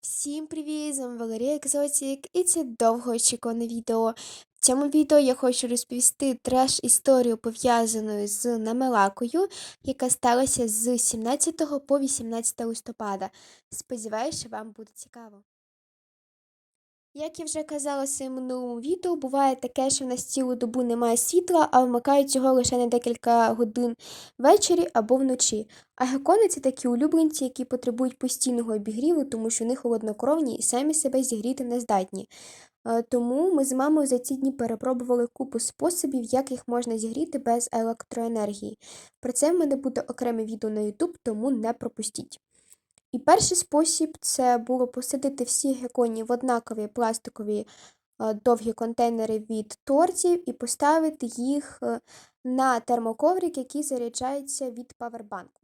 Всім привіт! З вами Валерія Екзотік і це довгоочікуване відео. В цьому відео я хочу розповісти треш-історію, пов'язану з Намелакою, яка сталася з 17 по 18 листопада. Сподіваюся, що вам буде цікаво. Як я вже казала в своєму минулому відео, буває таке, що в нас цілу добу немає світла, а вмикають його лише на декілька годин ввечері або вночі. А гекони це такі улюбленці, які потребують постійного обігріву, тому що вони холоднокровні і самі себе зігріти не здатні. Е, Тому ми з мамою за ці дні перепробували купу способів, як їх можна зігріти без електроенергії. Про це в мене буде окреме відео на YouTube, тому не пропустіть. І перший спосіб це було посадити всі геконі в однакові пластикові е, довгі контейнери від тортів і поставити їх е, на термоковрик, який заряджається від павербанку.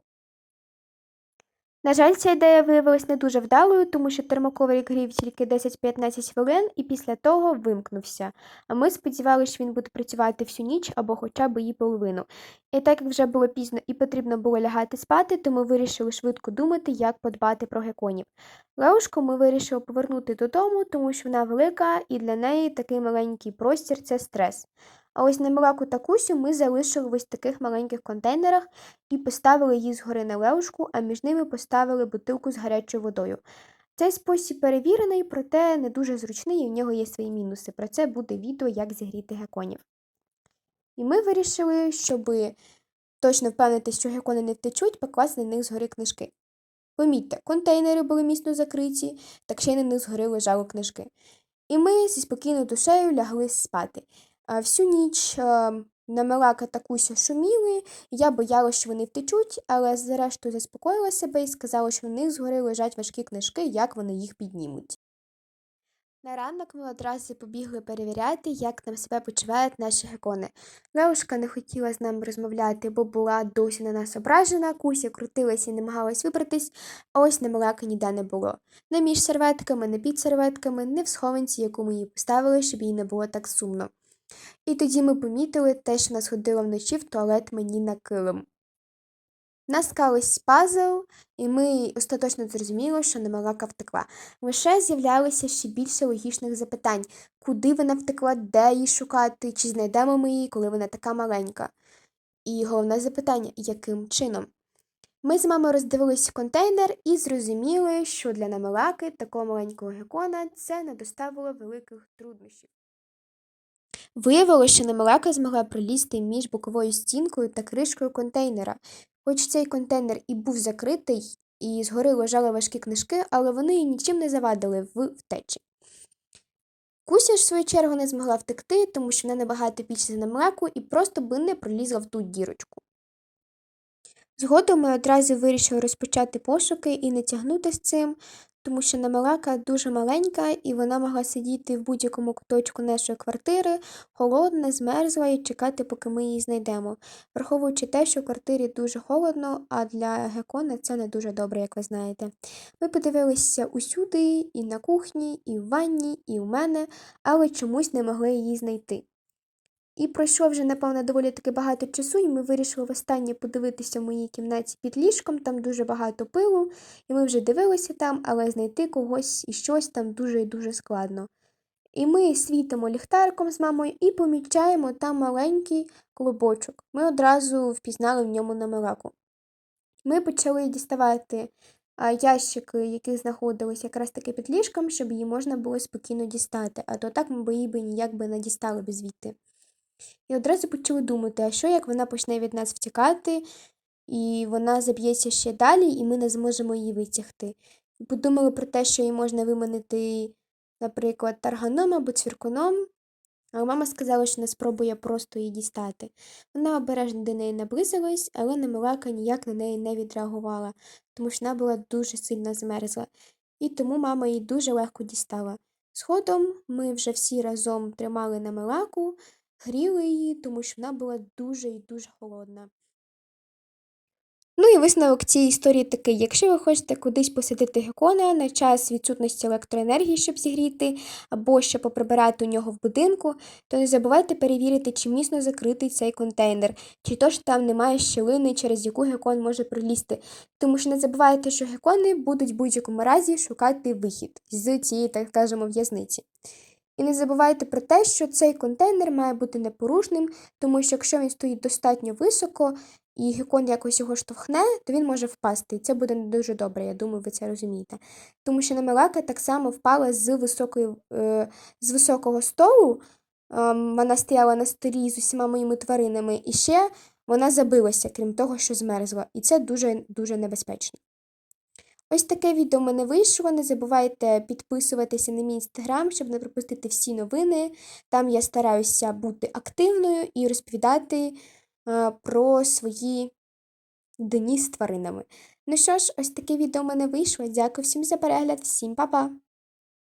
На жаль, ця ідея виявилась не дуже вдалою, тому що термоковрик грів тільки 10-15 хвилин і після того вимкнувся. А ми сподівалися, що він буде працювати всю ніч або хоча б її половину. І так як вже було пізно і потрібно було лягати спати, то ми вирішили швидко думати, як подбати про геконів. Леушку ми вирішили повернути додому, тому що вона велика і для неї такий маленький простір це стрес. А ось на Мираку та Кусю ми залишили в ось таких маленьких контейнерах і поставили її згори на леушку, а між ними поставили бутилку з гарячою водою. Цей спосіб перевірений, проте не дуже зручний і в нього є свої мінуси. Про це буде відео, як зігріти геконів. І ми вирішили, щоб точно впевнитися, що гекони не втечуть, покласти на них згори книжки. Помітьте, контейнери були міцно закриті, так ще й на них згори лежали книжки. І ми зі спокійною душею лягли спати. А всю ніч Намелака та Куся шуміли, я боялася, що вони втечуть, але зрештою заспокоїла себе і сказала, що в них згори лежать важкі книжки, як вони їх піднімуть. На ранок ми одразу побігли перевіряти, як там себе почувають наші гекони. Леушка не хотіла з нами розмовляти, бо була досі на нас ображена, Куся крутилась і намагалась вибратись, а ось Намелака ніде не було. Не між серветками, не під серветками, не в схованці, яку ми їй поставили, щоб їй не було так сумно. І тоді ми помітили те, що нас ходила вночі в туалет мені на килим. Нас склались пазл, і ми остаточно зрозуміли, що Немалака втекла. Лише з'являлося ще більше логічних запитань, куди вона втекла, де її шукати, чи знайдемо ми її, коли вона така маленька. І головне запитання, яким чином? Ми з мамою роздивилися контейнер і зрозуміли, що для Намалаки, такого маленького гекона, це не доставило великих труднощів. Виявилося, що Немалака змогла пролізти між боковою стінкою та кришкою контейнера. Хоч цей контейнер і був закритий, і згори лежали важкі книжки, але вони їй нічим не завадили в втечі. Куся ж, в свою чергу, не змогла втекти, тому що вона набагато більше за Немалаку і просто би не пролізла в ту дірочку. Згодом ми одразу вирішили розпочати пошуки і не тягнути з цим, тому що Намалака дуже маленька і вона могла сидіти в будь-якому куточку нашої квартири, холодна, змерзла і чекати, поки ми її знайдемо. Враховуючи те, що в квартирі дуже холодно, а для гекона це не дуже добре, як ви знаєте. Ми подивилися усюди, і на кухні, і в ванні, і в мене, але чомусь не могли її знайти. І пройшло вже, напевно, доволі таки багато часу, і ми вирішили востаннє подивитися в моїй кімнаті під ліжком, там дуже багато пилу, і ми вже дивилися там, але знайти когось і щось там дуже і дуже складно. І ми світимо ліхтариком з мамою і помічаємо там маленький клубочок. Ми одразу впізнали в ньому намалаку. Ми почали діставати ящики, які знаходились якраз таки під ліжком, щоб її можна було спокійно дістати, а то так ми б її ніяк би не дістали б звідти. І одразу почали думати, а що як вона почне від нас втікати, і вона заб'ється ще далі, і ми не зможемо її витягти. Подумали про те, що її можна виманити, наприклад, тарганом або цвіркуном, але мама сказала, що не спробує просто її дістати. Вона обережно до неї наблизилась, але Немилака ніяк на неї не відреагувала, тому що вона була дуже сильно змерзла, і тому мама її дуже легко дістала. Згодом ми вже всі разом тримали Немилаку, гріли її, тому що вона була дуже і дуже холодна. Ну і висновок цієї історії такий: якщо ви хочете кудись посадити гекона на час відсутності електроенергії, щоб зігріти, або щоб поприбирати у нього в будинку, то не забувайте перевірити, чи міцно закритий цей контейнер, чи то ж там немає щілини, через яку гекон може пролізти. Тому що не забувайте, що гекони будуть в будь-якому разі шукати вихід з цієї, так скажемо, в'язниці. І не забувайте про те, що цей контейнер має бути непорушним, тому що якщо він стоїть достатньо високо і гекон якось його штовхне, то він може впасти. І це буде не дуже добре, я думаю, ви це розумієте. Тому що Намелака так само впала з, високої, е, з високого столу. Ем, вона стояла на столі з усіма моїми тваринами, і ще вона забилася, крім того, що змерзла. І це дуже-дуже небезпечно. Ось таке відео мене вийшло. Не забувайте підписуватися на мій інстаграм, щоб не пропустити всі новини. Там я стараюся бути активною і розповідати е, про свої дні з тваринами. Ну що ж, ось таке відео мене вийшло. Дякую всім за перегляд, всім па-па!